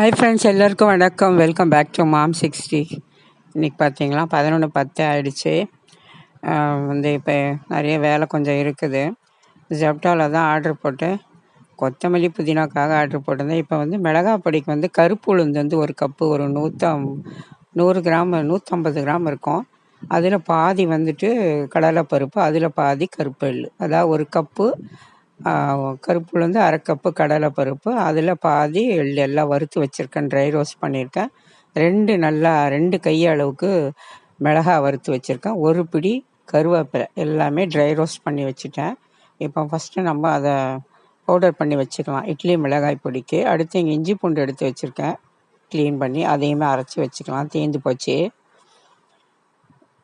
Hi friends எல்லாருக்கும் வணக்கம். Welcome back to mom sixty இன்றைக்கி பார்த்தீங்களா பதினொன்று பத்து ஆயிடுச்சு. வந்து இப்போ நிறைய வேலை கொஞ்சம் இருக்குது. ஜெப்டாவில் தான் ஆர்டர் போட்டு கொத்தமல்லி புதினாக்காக ஆர்டர் போட்டிருந்தேன். இப்போ வந்து மிளகா பொடிக்கு வந்து கருப்பு உளுந்து வந்து ஒரு கப்பு ஒரு நூற்றம் நூறு கிராம் நூற்றம்பது கிராம் இருக்கும். அதில் பாதி வந்துட்டு கடலைப்பருப்பு அதில் பாதி கருப்பு எள்ளு. அதாவது ஒரு கப்பு ஆஹ் அரை கப்பு கடலைப்பருப்பு அதில் பாதி எள் எல்லாம் வறுத்து வச்சுருக்கேன். ட்ரை ரோஸ்ட் பண்ணியிருக்கேன். ரெண்டு நல்லா ரெண்டு கை அளவுக்கு மிளகா வறுத்து வச்சுருக்கேன். ஒரு பிடி கருவேப்பிலை எல்லாமே ட்ரை ரோஸ்ட் பண்ணி வச்சுட்டேன். இப்போ ஃபஸ்ட்டு நம்ம அதை பவுடர் பண்ணி வச்சுக்கலாம். இட்லி மிளகாய் பொடிக்கு. அடுத்து இங்கே இஞ்சி பூண்டு எடுத்து வச்சுருக்கேன். க்ளீன் பண்ணி அதையுமே அரைச்சி வச்சுக்கலாம். தீந்து போச்சு.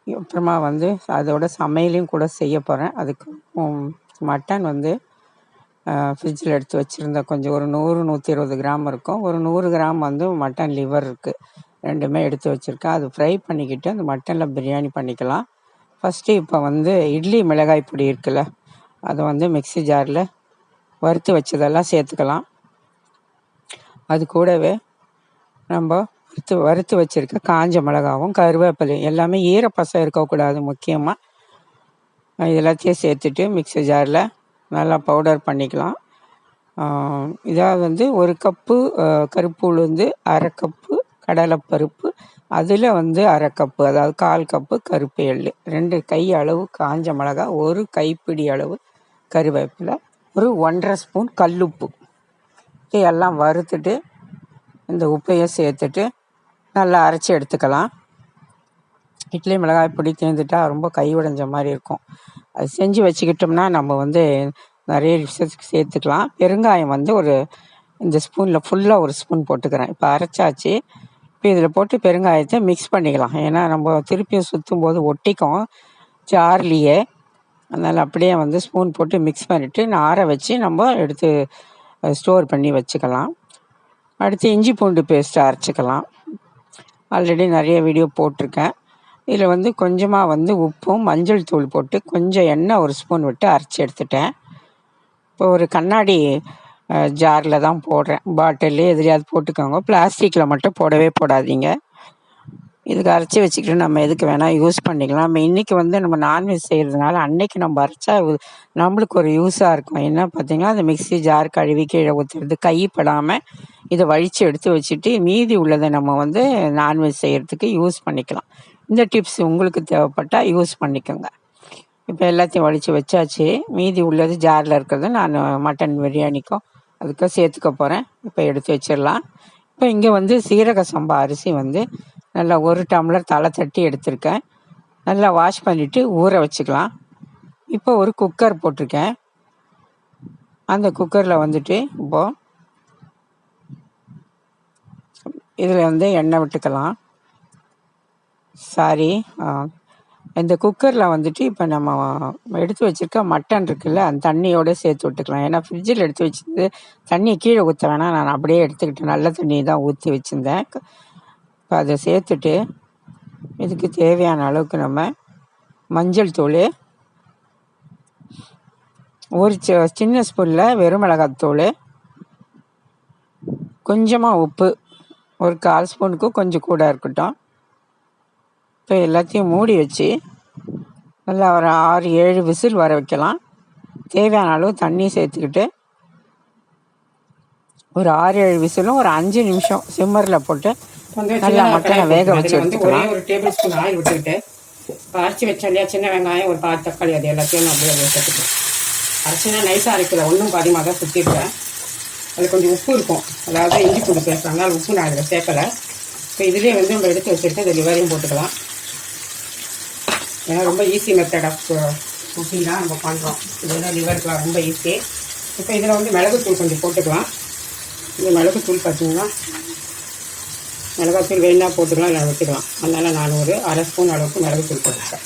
அப்புறமா வந்து அதோட சமையலையும் கூட செய்ய போகிறேன் அதுக்கு மட்டன் வந்து ஃப்ரிட்ஜில் எடுத்து வச்சுருந்தேன் கொஞ்சம் ஒரு நூறு நூற்றி இருபது கிராம் இருக்கும். ஒரு நூறு கிராம் வந்து மட்டன் லிவர் இருக்குது ரெண்டுமே எடுத்து வச்சுருக்கேன். அது ஃப்ரை பண்ணிக்கிட்டு அந்த மட்டனில் பிரியாணி பண்ணிக்கலாம். ஃபஸ்ட்டு இப்போ வந்து இட்லி மிளகாய் பொடி இருக்குல்ல அதை வந்து மிக்ஸி ஜாரில் வறுத்து வச்சதெல்லாம் சேர்த்துக்கலாம். அது கூடவே நம்ம வறுத்து வறுத்து வச்சுருக்க காஞ்ச மிளகாவும் கருவேப்பிலையும் எல்லாமே ஈரப்பசம் இருக்கக்கூடாது முக்கியமாக இது எல்லாத்தையும் சேர்த்துட்டு மிக்ஸி ஜாரில் நல்லா பவுடர் பண்ணிக்கலாம். இதாக வந்து ஒரு கப்பு கருப்பு உளுந்து அரை கப்பு கடலைப்பருப்பு அதில் வந்து அரை கப்பு அதாவது கால் கப்பு கருப்பு எள்ளு. ரெண்டு கை அளவு காஞ்ச மிளகா ஒரு கைப்பிடி அளவு கருவேப்பிலை ஒரு ஒன்றரை ஸ்பூன் கல்லுப்பு. இது எல்லாம் வறுத்துட்டு இந்த உப்பையும் சேர்த்துட்டு நல்லா அரைச்சி எடுத்துக்கலாம். இட்லி மிளகாய் பொடி தேர்ந்துட்டா ரொம்ப கை உடைஞ்ச மாதிரி இருக்கும். அது செஞ்சு வச்சுக்கிட்டோம்னா நம்ம வந்து நிறைய விஷயத்துக்கு சேர்த்துக்கலாம். பெருங்காயம் வந்து ஒரு இந்த ஸ்பூனில் ஃபுல்லாக ஒரு ஸ்பூன் போட்டுக்கிறேன். இப்போ அரைச்சாச்சு. இப்போ இதில் போட்டு பெருங்காயத்தை மிக்ஸ் பண்ணிக்கலாம். ஏன்னா நம்ம திருப்பியும் சுற்றும் போது ஒட்டிக்கும். ஜார்லேயே. அதனால் அப்படியே வந்து ஸ்பூன் போட்டு மிக்ஸ் பண்ணிவிட்டு ஆற வச்சு நம்ம எடுத்து ஸ்டோர் பண்ணி வச்சுக்கலாம். அடுத்து இஞ்சி பூண்டு பேஸ்ட்டு அரைச்சிக்கலாம். ஆல்ரெடி நிறைய வீடியோ போட்டிருக்கேன். இதில் வந்து கொஞ்சமாக வந்து உப்பும் மஞ்சள் தூள் போட்டு கொஞ்சம் எண்ணெய் ஒரு ஸ்பூன் விட்டு அரைச்சி எடுத்துட்டேன். இப்போ ஒரு கண்ணாடி ஜாரில் தான் போடுறேன். பாட்டில் எதுலையாவது போட்டுக்கோங்க. பிளாஸ்டிக்கில் மட்டும் போடவே போடாதீங்க. இதுக்கு அரைச்சி வச்சுக்கிட்டு நம்ம எதுக்கு வேணால் யூஸ் பண்ணிக்கலாம். நம்ம இன்றைக்கி வந்து நம்ம நான்வெஜ் செய்கிறதுனால அன்னைக்கு நம்ம அரைச்சா நம்மளுக்கு ஒரு யூஸாக இருக்கும். என்ன பார்த்தீங்கன்னா அந்த மிக்ஸி ஜார் கழுவி கீழே ஊற்றுறது கைப்படாமல் இதை வழித்து எடுத்து வச்சுட்டு மீதி உள்ளதை நம்ம வந்து நான்வெஜ் செய்கிறதுக்கு யூஸ் பண்ணிக்கலாம். இந்த டிப்ஸ் உங்களுக்கு தேவைப்பட்டால் யூஸ் பண்ணிக்கோங்க. இப்போ எல்லாத்தையும் வலிச்சு வச்சாச்சு. மீதி உள்ளது ஜாரில் இருக்கிறது நான் மட்டன் பிரியாணிக்கும் அதுக்கும் சேர்த்துக்க போகிறேன் இப்போ எடுத்து வச்சிடலாம். இப்போ இங்கே வந்து சீரக சம்பா அரிசி வந்து நல்லா ஒரு டம்ளர் தலை தட்டி எடுத்திருக்கேன். நல்லா வாஷ் பண்ணிவிட்டு ஊற வச்சுக்கலாம். இப்போ ஒரு குக்கர் போட்டிருக்கேன். அந்த குக்கரில் வந்துட்டு இப்போது இதில் வந்து எண்ணெய் விட்டுக்கலாம். சாரி இந்த குக்கரில் வந்துட்டு இப்போ நம்ம எடுத்து வச்சிருக்க மட்டன் இருக்குல்ல அந்த தண்ணியோடு சேர்த்து விட்டுக்கலாம். ஏன்னா ஃப்ரிட்ஜில் எடுத்து வச்சிருந்து தண்ணியை கீழே ஊற்ற வேணாம். நான் அப்படியே எடுத்துக்கிட்டேன் நல்ல தண்ணி தான் ஊற்றி வச்சுருந்தேன். இப்போ அதை சேர்த்துட்டு இதுக்கு தேவையான அளவுக்கு நம்ம மஞ்சள் தூள் ஒரு சின்ன ஸ்பூனில் வெறும் மிளகாத்தூள் கொஞ்சமாக உப்பு ஒரு கால் ஸ்பூனுக்கு கொஞ்சம் கூட இருக்கட்டும். இப்போ எல்லாத்தையும் மூடி வச்சு நல்லா ஒரு ஆறு ஏழு விசில் வர வைக்கலாம். தேவையான அளவு தண்ணி சேர்த்துக்கிட்டு ஒரு ஆறு ஏழு விசிலும் ஒரு அஞ்சு நிமிஷம் சிம்மரில் போட்டு நல்லா மட்டனை வேக வச்சு எடுத்துக்கலாம். ஒரு டேபிள் ஸ்பூன் ஆயில் விட்டுக்கிட்டு அரைச்சி வச்சோம் இல்லையா சின்ன வெங்காயம் ஒரு பாதி தக்காளி அது எல்லாத்தையும் அப்படியே சேர்த்துக்கிறேன் அரைச்சினா நைஸாக அரைக்கல ஒன்றும் பாதியமாக தான் சுற்றிருக்கேன் அதில் கொஞ்சம் உப்பு இருக்கும். அதாவது இஞ்சி பூண்டு அதனால உப்பு நான் அதில் சேர்க்கலை. இப்போ இதுலேயே வந்து நம்ம எடுத்து வச்சுட்டு இந்த லிவரையும் போட்டுக்கலாம். ஏன்னா ரொம்ப ஈஸி மெத்தட் ஆஃப் குக்கிங் தான் நம்ம பண்ணுறோம் இதுதான் லிவருக்குலாம் ரொம்ப ஈஸி இப்போ இதில் வந்து மிளகுத்தூள் கொஞ்சம் போட்டுக்கலாம். இந்த மிளகுத்தூள் பார்த்தீங்கன்னா மிளகாத்தூள் வேணா போட்டுக்கலாம் இல்லை விட்டுக்கலாம். அதனால் நான் ஒரு அரை ஸ்பூன் அளவுக்கு மிளகுத்தூள் போட்டுருக்கேன்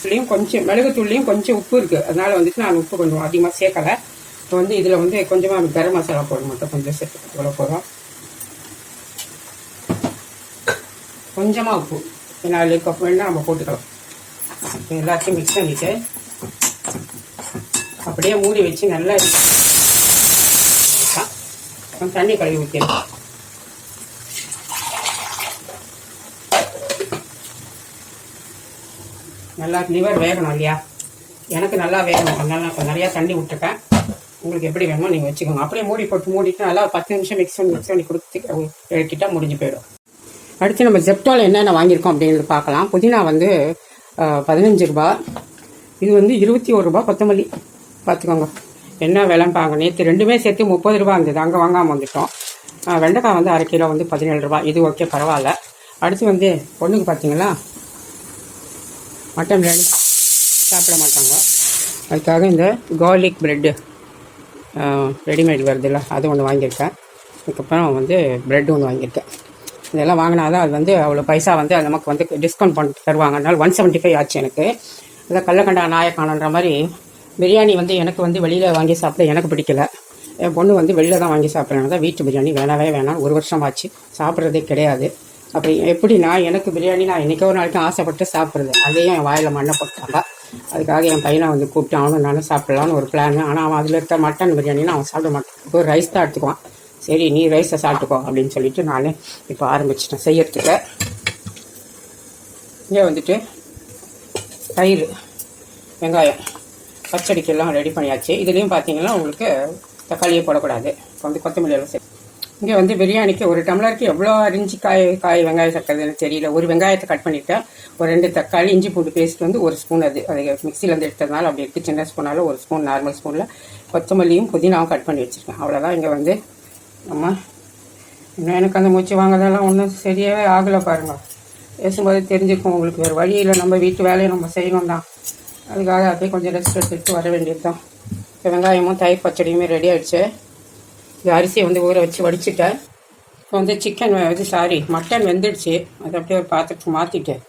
இதுலேயும் கொஞ்சம் மிளகுத்தூள்லேயும் கொஞ்சம் உப்பு இருக்குது அதனால் வந்துட்டு நான் உப்பு கொஞ்சம் அதிகமாக சேர்க்கலை. இப்போ வந்து இதில் வந்து கொஞ்சமாக கரம் மசாலா போட மட்டும் கொஞ்சம் சேர்த்து இவ்வளோ போதும். கொஞ்சமாக உப்பு. நாலு கப் வேணால் நம்ம போட்டுக்கலாம். இப்போ எல்லாத்தையும் மிக்ஸ் பண்ணிவிட்டு அப்படியே மூடி வச்சு நல்லா தண்ணி கழுவி ஊற்றிடும் நல்லா லிவர் வேகணும் இல்லையா? எனக்கு நல்லா வேகணும். அதனால நான் நிறையா தண்ணி விட்டுருக்கேன். உங்களுக்கு எப்படி வேணுமோ நீங்கள் வச்சுக்கோங்க. அப்படியே மூடி போட்டு மூடிட்டு நல்லா பத்து நிமிஷம் மிக்ஸ் பண்ணி மிக்ஸ் பண்ணி கொடுத்து இறக்கிட்டா முடிஞ்சு போயிடும். அடுத்து நம்ம ஜெப்டால் என்னென்ன வாங்கியிருக்கோம் அப்படிங்கிறது பார்க்கலாம். புதினா வந்து பதினஞ்சு ரூபா இது வந்து இருபத்தி ஒரு ரூபா கொத்தமல்லி. பார்த்துக்கோங்க. என்ன விலைன்னு பாருங்க. நேற்று ரெண்டுமே சேர்த்து முப்பது ரூபா இருந்தது. அங்கே வாங்காமல் வந்துட்டோம். வெண்டைக்காய் வந்து அரை கிலோ வந்து பதினேழு ரூபா இது ஓகே பரவாயில்ல. அடுத்து வந்து பொண்ணுக்கு பார்த்தீங்களா? மட்டன் பிரியாணி. சாப்பிட மாட்டாங்க. அதுக்காக இந்த கார்லிக் ப்ரெட்டு ரெடிமேட் வருதுல்ல அது ஒன்று வாங்கியிருக்கேன். அதுக்கப்புறம் வந்து ப்ரெட் ஒன்று வாங்கியிருக்கேன். இதெல்லாம் வாங்கினா தான் அது வந்து அவ்வளோ பைசா வந்து அது நமக்கு வந்து டிஸ்கவுண்ட் பண்ணி தருவாங்க அதனால் ஒன் செவன்ட்டி ஃபைவ் ஆச்சு எனக்கு. இல்லை கள்ளக்கண்டா நாயக்கானன்ற மாதிரி பிரியாணி வந்து எனக்கு வந்து வெளியில் வாங்கி சாப்பிட எனக்கு பிடிக்கல. என் பொண்ணு வந்து வெளியில் தான் வாங்கி சாப்பிட்றாங்க தான் வீட்டு பிரியாணி வேணவே வேணாம். ஒரு வருஷம் ஆச்சு சாப்பிட்றதே கிடையாது. அப்படி எப்படின்னா எனக்கு பிரியாணி நான் என்றைக்கோ ஒரு நாளைக்கு ஆசைப்பட்டு சாப்பிட்றது. அதையும் என் வாயில் மண்ணை போட்டாங்க அதுக்காக என் பையனை வந்து கூப்பிட்டு அவனும் நானும் சாப்பிட்லான்னு ஒரு பிளான் ஆனால் அவன் அதில் இருக்க மட்டன் பிரியாணினா அவன் சாப்பிட மாட்டான். ஒரு ரைஸ் தான் எடுத்துக்குவான். சரி நீ ரைஸை சாப்பிட்டுக்கோ அப்படின்னு சொல்லிட்டு நான் இப்போ ஆரம்பிச்சிட்டேன். செய்யறதுக்கு. இங்கே வந்துட்டு தயிர் வெங்காயம் பச்சடிக்கெல்லாம் ரெடி பண்ணியாச்சு. இதுலேயும் பார்த்தீங்கன்னா உங்களுக்கு தக்காளியே போடக்கூடாது. இப்போ வந்து கொத்தமல்லி எல்லாம் சரி இங்கே வந்து பிரியாணிக்கு ஒரு டம்ளருக்கு எவ்வளோ அரிஞ்சு காய் காய் வெங்காயம் சக்கரதுன்னு தெரியல. ஒரு வெங்காயத்தை கட் பண்ணிட்டேன். ஒரு ரெண்டு தக்காளி இஞ்சி பூண்டு பேஸ்ட் வந்து ஒரு ஸ்பூன் அது. அது வந்து எடுத்ததுனால அப்படி இருக்குது சின்ன ஸ்பூனால ஒரு ஸ்பூன் நார்மல் ஸ்பூனில் கொத்தமல்லியும் புதினாவும் கட் பண்ணி வச்சுருக்கேன். அவ்வளோதான் இங்கே வந்து அம்மா இன்னும் எனக்கு அந்த மூச்சு வாங்குறதெல்லாம் ஒன்றும் சரியாகவே ஆகலை பாருங்கள் பேசும்போது தெரிஞ்சுக்கும் உங்களுக்கு வேறு வழியில் நம்ம வீட்டு வேலையை நம்ம செய்யணும் தான் அதுக்காக அப்படியே கொஞ்சம் ரெஸ்ட் எடுத்துட்டு வர வேண்டியது தான் இப்போ வெங்காயமும் தயிர் பச்சடியுமே ரெடி ஆகிடுச்சு இந்த அரிசியை வந்து ஊற வச்சு வடிச்சிட்டேன். இப்போ வந்து சிக்கன் இது சாரி மட்டன் வெந்துடுச்சு. அதை அப்படியே ஒரு பாத்திரத்துக்கு மாற்றிட்டேன்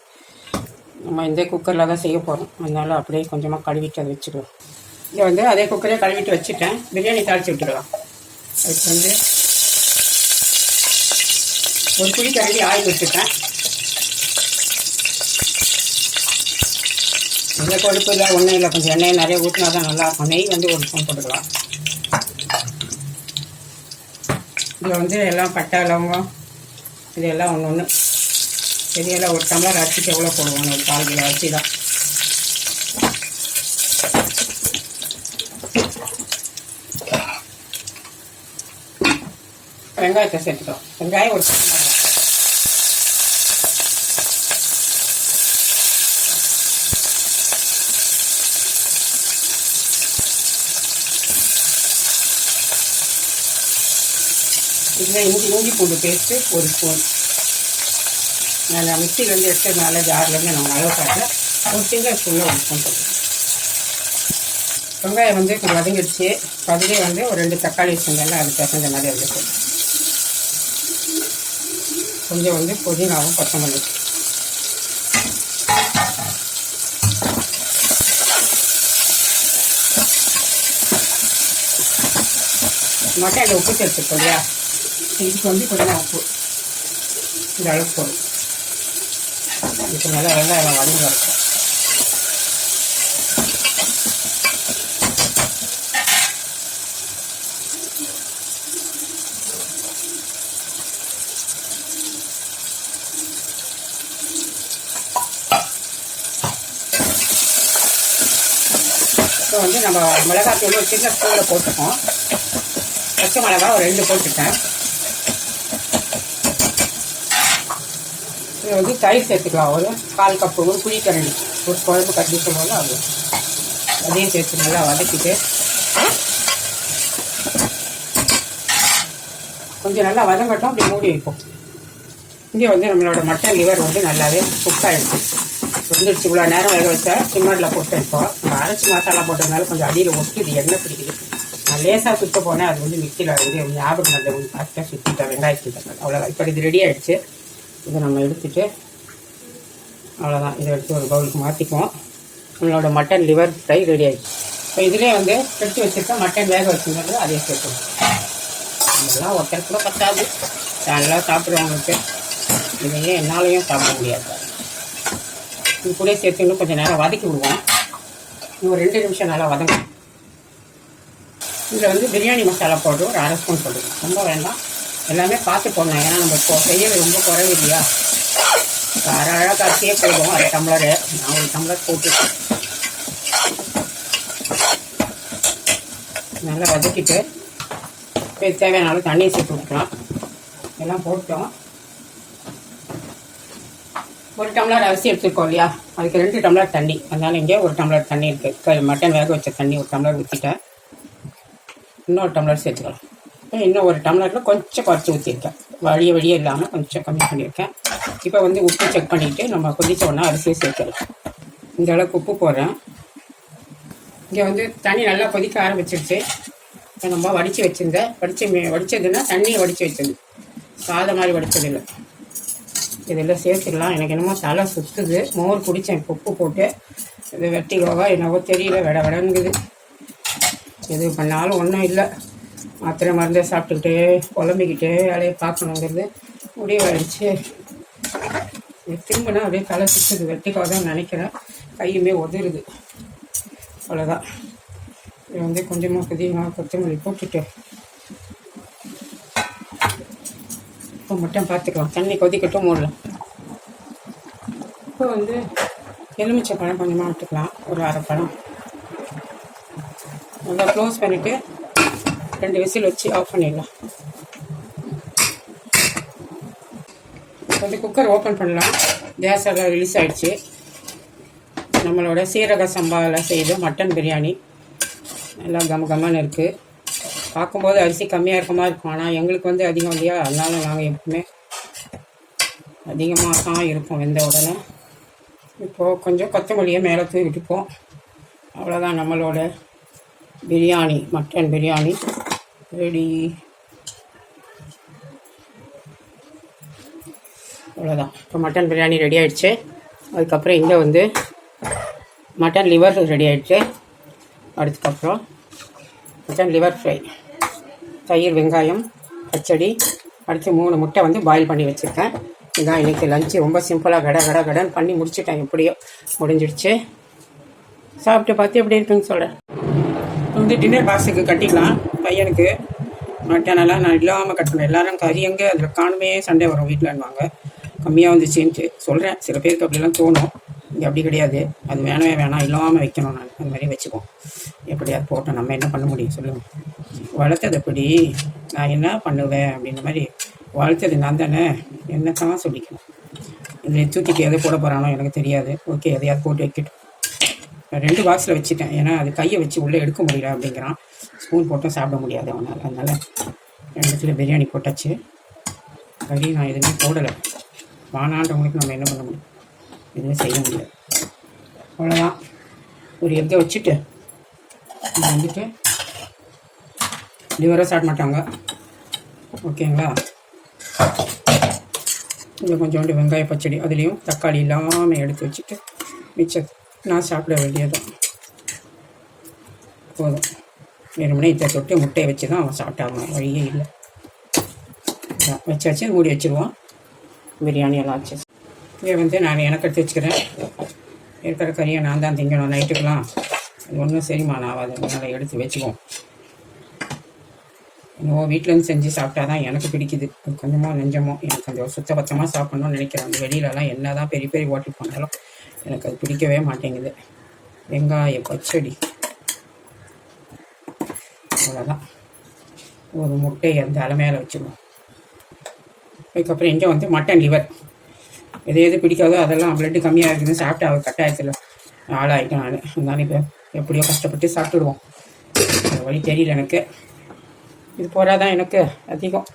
நம்ம இந்த குக்கரில் தான் செய்ய போகிறோம் அதனால அப்படியே கொஞ்சமாக கழுவிட்டு அதை வச்சுடுவோம் இதை வந்து அதே குக்கரே கழுவிட்டு வச்சுட்டேன். பிரியாணி தாளிச்சு விட்டுடலாம். அதுக்கு வந்து ஒரு குழி கரண்டி ஆயில் வச்சுட்டேன் இந்த கொழுப்பு இல்லை ஒன்றும் இல்லை கொஞ்சம் எண்ணெய் நிறைய ஊற்றினா தான் நல்லாயிருக்கும். நெய் வந்து ஒரு ஸ்பூன் போட்டுக்கலாம். இதில் வந்து எல்லாம் பட்டை லவங்கம் இதெல்லாம் ஒன்று ஒன்று பெரியெல்லாம் ஒரு டம்ளர் அரிசிக்கு எவ்வளோ போடுவோம் ஒரு கால் கிலோ அரிசி தான். வெங்காயத்தை சேர்த்துக்கலாம். வெங்காயம் ஒரு டம்ளர் இதில் இஞ்சி இஞ்சி பூண்டு பேஸ்ட்டு ஒரு ஸ்பூன் நான் மிக்சிலேருந்து எடுத்ததுனால ஜார்லேருந்து நம்ம அளவு காட்டல ஒரு சின்ன ஸ்பூனில் ஒரு ஸ்பூன் போட்டுருக்கேன் வெங்காயம் வந்து கொஞ்சம் வதங்கிடுச்சு அதுலேயே வந்து ஒரு ரெண்டு தக்காளி வச்சுருந்தால அது பிசைஞ்ச மாதிரி வந்து கொஞ்சம் வந்து புதினாவும் கொத்தமல்லி மட்டன் உப்பு சேர்த்துக்கோ இல்லையா இதுக்கு வந்து கொஞ்சம் உப்பு. இந்த அளவுக்கு போடும் இதுக்கு நல்லா வெங்காயம் வதங்கி இருக்கும் இப்போ வந்து நம்ம மிளகாத்தூள் ஒரு சின்ன ஸ்பூனில் போட்டுக்கோம் பச்சை மிளகா ஒரு ரெண்டு போட்டுட்டேன். இது வந்து தயிர் சேர்த்துக்கலாம். ஒரு கால் கப்பு ஒரு புளிக்கரண்டி. ஒரு குழம்பு கட்டி போது அது. அதையும் சேர்த்து நல்லா வதக்கிட்டு. கொஞ்சம் நல்லா வதங்கட்டும் அப்படி மூடி வைப்போம். இங்கே வந்து நம்மளோட மட்டன் லிவர் வந்து நல்லாவே குக் ஆகிடுச்சு வந்துடுச்சு. இவ்வளோ நேரம் வேக வச்சா சிம்மரில் போட்டு வைப்போம் அரைச்சி மசாலா போட்டதுனால கொஞ்சம் அடியில் ஒட்டி இது எண்ணெய் பிடிக்குது. நான் லேசாக சுத்த போனேன். அது வந்து மிக்சியில் வந்து ஞாபகம் இல்லை கொஞ்சம் ஃபாஸ்ட்டாக சுற்றிட்டேன் வெங்காயத்துக்கு அவ்வளோ இப்போ இது ரெடி ஆகிடுச்சு இதை நம்ம எடுத்துட்டு அவ்வளோதான் இதை எடுத்து ஒரு பவுலுக்கு மாற்றிக்குவோம் நம்மளோட மட்டன் லிவர் ஃப்ரை ரெடி ஆகிடுச்சு இப்போ இதிலே வந்து எடுத்து வச்சுருக்க மட்டன் வேக வச்சுருந்தது அதே சேர்த்து இதெல்லாம் ஒருத்தர் கூட பத்தாது. நல்லா சாப்பிடுறவங்களுக்கு இதையே என்னாலையும் சாப்பிட முடியாது. இது கூட சேர்த்து இன்னும் கொஞ்சம் நேரம் வதக்கி விடுவோம். இன்னும் ரெண்டு நிமிஷம் நல்லா வதங்கும் இதில் வந்து பிரியாணி மசாலா பவுடர் ஒரு அரை ஸ்பூன் போட்டுக்கணும். ரொம்ப வேண்டாம். எல்லாமே பார்த்து போடணும் ஏன்னா நம்ம இப்போ செய்யறது ரொம்ப குறைவு இல்லையா? அரை அழகாக அரிசியே போடுவோம் அரை டம்ளரு. நான் ஒரு டம்ளர் போட்டு நல்லா வதக்கிட்டு இப்போ தேவையான தண்ணியை சேர்த்து விட்டுக்கலாம் எல்லாம் போட்டோம். ஒரு டம்ளர் அரிசி எடுத்துருக்கோம் இல்லையா? அதுக்கு ரெண்டு டம்ளர் தண்ணி. அதனால இங்கே ஒரு டம்ளர் தண்ணி இருக்குது மட்டன் வேக வச்ச தண்ணி ஒரு டம்ளர் ஊற்றிட்டேன் இன்னொரு டம்ளர் சேர்த்துக்கலாம். இன்னும் ஒரு டம்ளரில் கொஞ்சம் குறைச்சி ஊற்றிருக்கேன் வழிய வழியே இல்லாமல் கொஞ்சம் கம்மி பண்ணியிருக்கேன். இப்போ வந்து உப்பு செக் பண்ணிவிட்டு நம்ம கொதித்த உடனே அரிசியை சேர்க்கலாம் இந்த அளவுக்கு உப்பு போடுறேன். இங்கே வந்து தண்ணி நல்லா கொதிக்க ஆரம்பிச்சிருச்சு. இப்போ நம்ம வடித்து வச்சிருந்தேன் வடித்து வடித்ததுன்னா தண்ணியை வடித்து வச்சது சாதம் மாதிரி வடித்தது இல்லை இதெல்லாம் சேர்த்துக்கலாம் எனக்கு என்னமோ தலை சுற்றுது மோர் குடித்தேன் உப்பு போட்டு இது வெட்டிக்கோவா என்னவோ தெரியல. விட விடங்குது. எது பண்ணாலும் ஒன்றும் இல்லை. மாத்திரை மருந்தை சாப்பிட்டுக்கிட்டு குழம்பிக்கிட்டு வேலையை பார்க்கணுங்கிறது முடிவாயிடுச்சு திரும்பினா அப்படியே தலை சுற்றுது வெட்டிக்காக தான் நினைக்கிறேன். கையுமே உதறுது. அவ்வளோதான் இது வந்து கொஞ்சமாக புதியமாக கொத்தமல்லி போட்டுட்டு இப்போ மட்டும் பார்த்துக்கலாம். தண்ணி கொதிக்கட்டும் மூடலாம் இப்போ வந்து எலுமிச்சை பழம் கொஞ்சமாக விட்டுக்கலாம். ஒரு அரை பழம். நல்லா க்ளோஸ் பண்ணிவிட்டு ரெண்டு விசில் வச்சு ஆஃப் பண்ணிடலாம். இப்போ வந்து குக்கர் ஓப்பன் பண்ணலாம். கேஸ் எல்லாம் ரிலீஸ் ஆகிடுச்சு நம்மளோட சீரக சம்பாவில் செய்த மட்டன் பிரியாணி. நல்லா கம கமன்னு இருக்குது பார்க்கும்போது அரிசி கம்மியாக இருக்க மாதிரி இருக்கும். ஆனால் எங்களுக்கு வந்து அதிகம் இல்லையா? அதனால நாங்கள் எப்பவுமே அதிகமாக தான் இருப்போம் வெந்த உடனே இப்போது கொஞ்சம் கொத்தமல்லியை மேலே தூவி விட்டுப்போம். அவ்வளோதான் நம்மளோட பிரியாணி மட்டன் பிரியாணி. ரெடி. அவ்வளோதான் இப்போ மட்டன் பிரியாணி ரெடி ஆகிடுச்சு அதுக்கப்புறம் இங்கே வந்து மட்டன் லிவர் ரெடி ஆகிடுச்சு அடுத்ததுக்கப்புறம் மட்டன் லிவர் ஃப்ரை தயிர் வெங்காயம் பச்சடி. அடுத்து மூணு முட்டை வந்து பாயில் பண்ணி வச்சுருக்கேன். இதான் இன்றைக்கி லஞ்சு ரொம்ப சிம்பிளாக கட கட கடன் பண்ணி முடிச்சுட்டேன். எப்படியோ முடிஞ்சிடுச்சு. சாப்பிட்டு பார்த்து எப்படி இருக்குன்னு சொல்கிறேன் வந்து டின்னர் பாக்ஸுக்கு கட்டிக்கலாம். பையனுக்கு. மட்டனெல்லாம் நான் இல்லாமல் கட்டணும். எல்லாரும் கறி எங்கே? அதில் காணுமே சண்டை வரும் வீட்டிலன்னுவாங்க கம்மியாக வந்துச்சுன்ட்டு சொல்கிறேன் சில பேருக்கு அப்படிலாம் தோணும். இங்கே அப்படி கிடையாது. அது வேணவே வேணாம். இல்லாமல் வைக்கணும் நான். அந்த மாதிரி வச்சுக்குவோம். எப்படியாவது போட்டோம் நம்ம என்ன பண்ண முடியும்? சொல்லுங்கள் வளர்த்தது எப்படி? நான் என்ன பண்ணுவேன்? அப்படின்ற மாதிரி வளர்த்தது நான் தானே? என்னத்தான் சொல்லிக்கணும். இதில் தூக்கிட்டு எதை போட போகிறானோ எனக்கு தெரியாது. ஓகே எதையாவது போட்டு வைக்கட்டும். ரெண்டு பாக்ஸில் வச்சுட்டேன். ஏன்னா அது கையை வச்சு உள்ளே எடுக்க முடியல அப்படிங்கிறான். ஸ்பூன் போட்டும் சாப்பிட முடியாது அவனால். அதனால் ரெண்டுத்துல பிரியாணி போட்டாச்சு. கறி நான் எதுவுமே போடலை. வானான்றவங்களுக்கு நம்ம என்ன பண்ண முடியும்? எதுவுமே செய்ய முடியாது அவ்வளோதான் ஒரு எக்கை வச்சுட்டு நான் வந்துட்டு லிவராக சாப்பிட மாட்டாங்க ஓகேங்களா? இங்கே கொஞ்சோண்டு வெங்காய பச்சடி அதுலேயும் தக்காளி இல்லாமல் எடுத்து வச்சுட்டு மிச்சம் நான் சாப்பிட வேண்டியதுதான். போதும். வெறுமனே இதை தொட்டு முட்டையை வச்சு தான் அவன் சாப்பிட்டாகணும். வழியே இல்லை. வச்சு வச்சு மூடி வச்சுருவான் பிரியாணி எல்லாம் வச்சு. இங்கே வந்து நான் எனக்கு எடுத்து வச்சுக்கிறேன். இருக்கிற கறியை நான் தான் திங்கணும். நைட்டுக்கெலாம் ஒன்றும் ஒன்றும் நான் ஆகாது. அதனால் எடுத்து வச்சுக்குவோம். என்னவோ வீட்டிலேருந்து செஞ்சு சாப்பிட்டா தான் எனக்கு பிடிக்குது. கொஞ்சமோ நெஞ்சமோ எனக்கு கொஞ்சம் சுத்தபத்தமாக சாப்பிட்ணும்னு நினைக்கிறேன். அந்த வெளியிலலாம் என்ன தான் பெரிய பெரிய ஹோட்டல் போனாலும் எனக்கு அது பிடிக்கவே மாட்டேங்குது. வெங்காய பச்சடி. அவ்வளோதான் ஒரு முட்டையை அந்த அலமையால் மேலே வச்சுருவோம். அதுக்கப்புறம் இங்கே வந்து மட்டன் லிவர் எது எது பிடிக்காதோ அதெல்லாம் பிளட்டு கம்மியாக இருக்குதுன்னு சாப்பிட்டு அவர் கட்டாயத்தில் ஆளாயிட்டேன் நான். அதனால இப்போ எப்படியோ கஷ்டப்பட்டு சாப்பிட்டுடுவோம். அது வழி தெரியல எனக்கு. இது போராதான் எனக்கு அதிகம்.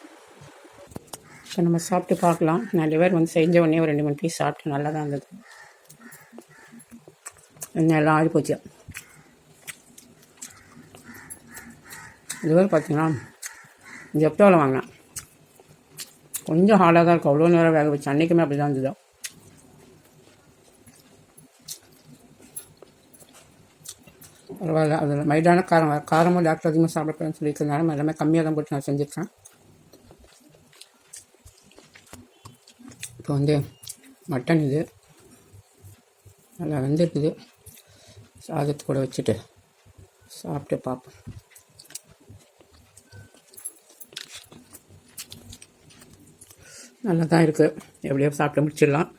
இப்போ நம்ம சாப்பிட்டு பார்க்கலாம். நான் லிவர் வந்து செஞ்ச உடனே ஒரு ரெண்டு மூணு பீஸ் சாப்பிட்டு நல்லா தான் இருந்தது. எல்லாம் ஆடி போச்சு. இதுவரை பார்த்தீங்கன்னா ஜெப்டோவில் வாங்கினேன். கொஞ்சம் ஹார்டாக தான் இருக்கும். அவ்வளோ நேரம் வேக வச்சு. அன்றைக்குமே அப்படி தான் இருந்தது. பரவாயில்ல. அதில் மைதான காரம் காரமும் டாக்டர் அதிகமாக சாப்பிடக்கூடாதுன்னு சொல்லியிருக்கனால எல்லாமே கம்மியாக தான் போட்டு நான் செஞ்சுருக்கேன். இப்போ வந்து மட்டன் இது. நல்லா வெந்திருக்குது. சாதத்து கூட வச்சுட்டு சாப்பிட்டு பார்ப்போம். நல்லா தான் இருக்குது எப்படியோ சாப்பிட்டு முடிச்சிடலாம்.